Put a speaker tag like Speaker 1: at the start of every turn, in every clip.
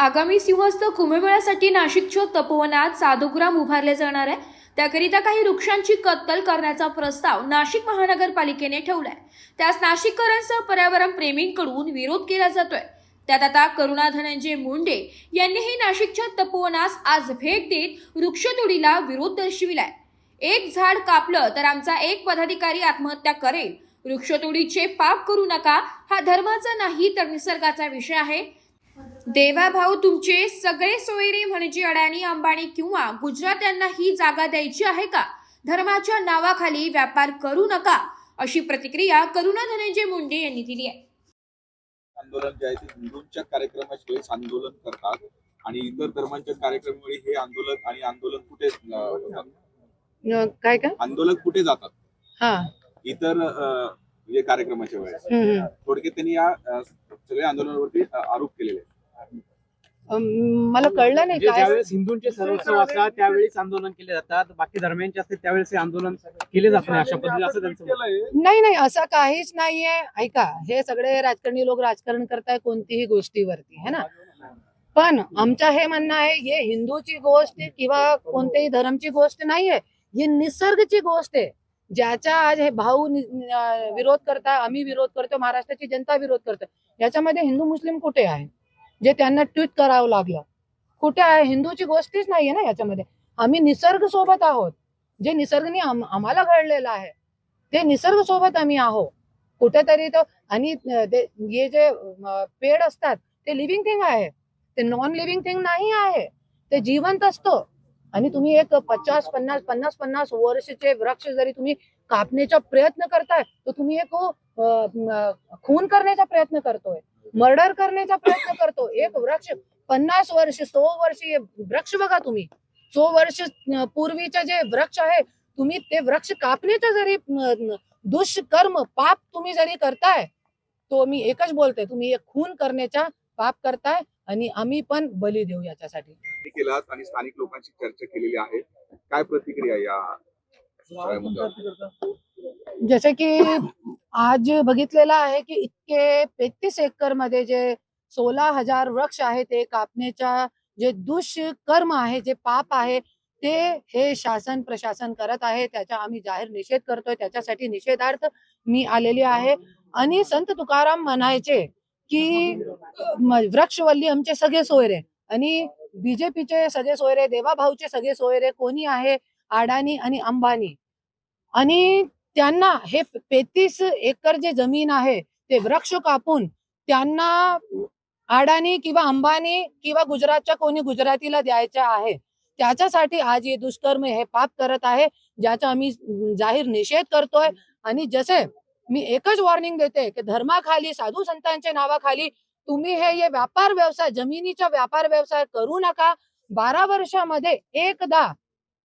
Speaker 1: आगामी सिंहस्थ कुंभमेळ्यासाठी नाशिकच्या तपोवनात साधुग्राम उभारले जाणार आहे. त्याकरिता काही वृक्षांची कत्तल करण्याचा प्रस्ताव नाशिक महानगरपालिकेने ठेवलाय. त्यास नाशिककरांसह पर्यावरण प्रेमींकडून विरोध केला जातोय. त्यात आता करुणा धनंजय मुंडे यांनीही नाशिकच्या तपोवनास आज भेट देत वृक्षतोडीला विरोध दर्शविलाय. एक झाड कापलं तर आमचा एक पदाधिकारी आत्महत्या करेल. वृक्षतोडीचे पाप करू नका हा धर्माचा नाही तर निसर्गाचा विषय आहे. देवाभाऊ तुमचे सगळे सोयरे म्हणजे अडाणी अंबानी किंवा गुजरात यांना ही जागा द्यायची आहे का? धर्माच्या नावाखाली व्यापार करू नका अशी प्रतिक्रिया करुणा धनंजय मुंडे यांनी दिली आहे.
Speaker 2: आंदोलन जे आहे ते हिंदूंच्या कार्यक्रमाच्या वेळेस आंदोलन करतात आणि इतर धर्मांच्या कार्यक्रमामुळे हे आंदोलन आणि आंदोलन कुठे अं,
Speaker 3: काय का
Speaker 2: आंदोलन कुठे जातात?
Speaker 3: हा.
Speaker 2: इतर अं, म्हणजे कार्यक्रमाच्या वेळेस.
Speaker 3: हम्म, हम्म.
Speaker 2: थोडक्यात त्यांनी या अं, सगळ्या आंदोलनावरती अं, आरोप केलेले आहेत.
Speaker 3: मला कळलं नाही
Speaker 4: म्हणजे
Speaker 3: काय.
Speaker 4: ज्यावेळेस हिंदूंचे सर्वस्व असतात त्यावेळेस आंदोलन केले जातात. बाकी धर्मियांचे असते त्यावेळेस हे आंदोलन केले जात नाही अशा पद्धतीने असं त्यांचं मत आहे.
Speaker 3: नाही नाही असं काहीच नाहीये. ऐका हे सगळे राजकारणी लोक राजकारण करताय कोणतीही गोष्टीवरती है ना? पण आमचं हे म्हणणं आहे हे हिंदूची गोष्ट किंवा कोणत्याही धर्मची गोष्ट नाहीये. ही निसर्गची गोष्ट आहे. ज्याचा आज हे भाऊ नि- अं, विरोध करता आम्ही विरोध करतो महाराष्ट्राची जनता विरोध करतो. याच्यामध्ये हिंदू मुस्लिम कुठे आहे? जे त्यांना ट्विट करावं लागलं. कुठे आहे? हिंदूची गोष्टीच नाहीये ना याच्यामध्ये. आम्ही निसर्ग सोबत आहोत. जे निसर्गने आम्हाला घडलेलं आहे ते निसर्ग सोबत आम्ही आहो कुठेतरी तो आणि ते- हे जे पेड असतात ते लिव्हिंग थिंग आहे. ते नॉन लिव्हिंग थिंग नाही आहे. ते जिवंत असतो. आणि तुम्ही एक पचास पन्नास पन्नास पन्नास वर्षचे वृक्ष जरी तुम्ही कापण्याचा प्रयत्न करताय तर तुम्ही एक खून करण्याचा प्रयत्न करतोय. मर्डर करण्याचा प्रयत्न करतो. एक वृक्ष पन्नास वर्ष सो वर्ष वृक्ष बघा तुम्ही. सो वर्ष पूर्वीचे जे वृक्ष आहे तुम्ही ते वृक्ष कापण्याचा जरी दुष्कर्म पाप तुम्ही जरी करताय तो मी एकच बोलते तुम्ही एक खून करण्याचा पाप करताय आणि आम्ही पण बली देऊ याच्यासाठी.
Speaker 2: हे केलात आणि स्थानिक लोकांशी चर्चा केलेली आहे. काय प्रतिक्रिया या?
Speaker 3: जसे की आज बघितलेलं आहे की इतके तेहतीस एकरमध्ये जे सोळा हजार वृक्ष आहे ते कापण्याच्या जे दुष्कर्म आहे जे पाप आहे ते हे शासन प्रशासन करत आहे. त्याचा आम्ही जाहीर निषेध करतोय. त्याच्यासाठी निषेधार्थ मी आलेली आहे. आणि संत तुकाराम म्हणायचे की वृक्षवल्ली आमचे सगळे सोयरे आणि बीजेपीचे सगळे सोयरे देवाभाऊचे सगळे सोयरे कोणी आहे? अडाणी आणि अंबानी. आणि त्यांना हे पेतीस एकर जे जमीन आहे ते वृक्ष कापून त्यांना अडाणी किंवा अंबानी किंवा गुजरातच्या कोणी गुजरातीला द्यायच्या आहे त्याच्यासाठी आज हे दुष्कर्म हे पाप करत आहे ज्याचा आम्ही जाहीर निषेध करतोय. आणि जसे मी एकच वॉर्निंग देते की धर्माखाली साधू संतांच्या नावाखाली तुम्ही हे हे व्यापार व्यवसाय जमिनीचा व्यापार व्यवसाय करू नका. बारा वर्षामध्ये एकदा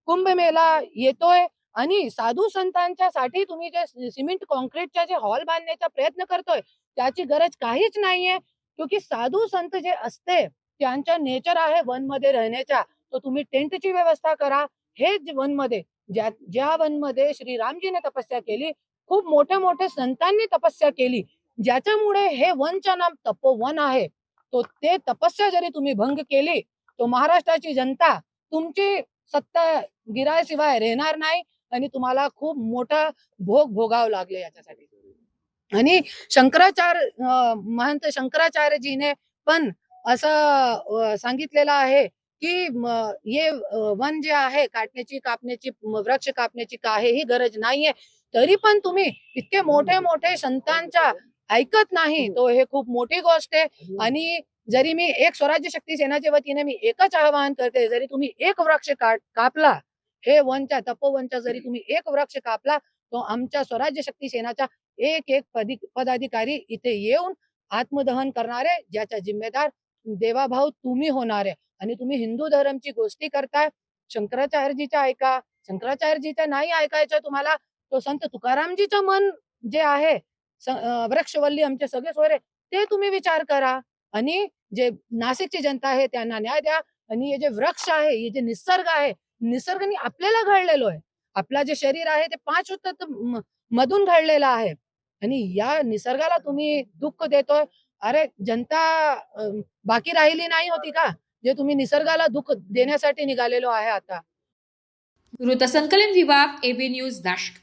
Speaker 3: कुंभमेळा येतोय आणि साधू संतांच्या साठी तुम्ही जे सिमेंट कॉन्क्रीटच्या जे हॉल बांधण्याचा प्रयत्न करतोय त्याची गरज काहीच नाहीये. क्योंकि साधू संत जे असते त्यांचा नेचर आहे वनमध्ये राहण्याचा. तो तुम्ही टेंटची व्यवस्था करा. हेच वनमध्ये ज्या ज्या वनमध्ये श्रीरामजीने तपस्या केली खूप मोठ्या मोठ्या संतांनी तपस्या केली. ज्याच्यामुळे हे वनचं नाम तपोवन आहे. तो ते तपस्या जरी तुम्ही भंग केली तो महाराष्ट्राची जनता तुमची सत्ता गिरायशिवाय राहणार नाही. आणि तुम्हाला खूप मोठा भोग भोगावं लागले याच्यासाठी. आणि शंकराचार्य महंत शंकराचार्यजीने पण असं सांगितलेलं आहे की हे वन जे आहे काटण्याची कापण्याची वृक्ष कापण्याची काहीही गरज नाहीये तरी पण तुम्ही इतके मोठे मोठे संतांच्या ऐकत नाही तो हे खूप मोठी गोष्ट आहे. आणि जरी मी एक स्वराज्य शक्ती सेनाच्या वतीने मी एकच आवाहन करते जरी तुम्ही एक वृक्ष काट कापला हे वनच्या तपोवनच्या जरी तुम्ही एक वृक्ष कापला तो आमच्या स्वराज्य शक्ती सेनाचा एक एक पदी पदाधिकारी इथे येऊन आत्मदहन करणारे ज्याचा जिम्मेदार देवाभाऊ तुम्ही होणार. आहे आणि तुम्ही हिंदू धर्मची गोष्टी करताय शंकराचार्यजीच्या ऐका. शंकराचार्यजीच्या नाही ऐकायचं तुम्हाला तो संत तुकारामजीचं मन जे आहे वृक्षवल्ली आमचे सगळे सोयरे ते तुम्ही विचार करा. आणि जे नाशिकची जनता आहे त्यांना न्याय द्या. आणि हे जे वृक्ष आहे हे जे निसर्ग आहे निसर्गाने आपल्याला घडलेलो आहे. आपला जे शरीर आहे ते पाच उत्तर मधून घडलेलं आहे. आणि या निसर्गाला तुम्ही दुःख देतोय. अरे जनता बाकी राहिली नाही होती का? जे तुम्ही निसर्गाला दुःख देण्यासाठी निघालेलो आहे आता.
Speaker 1: वृत्तसंकलन विभाग एबी न्यूज नाशिक.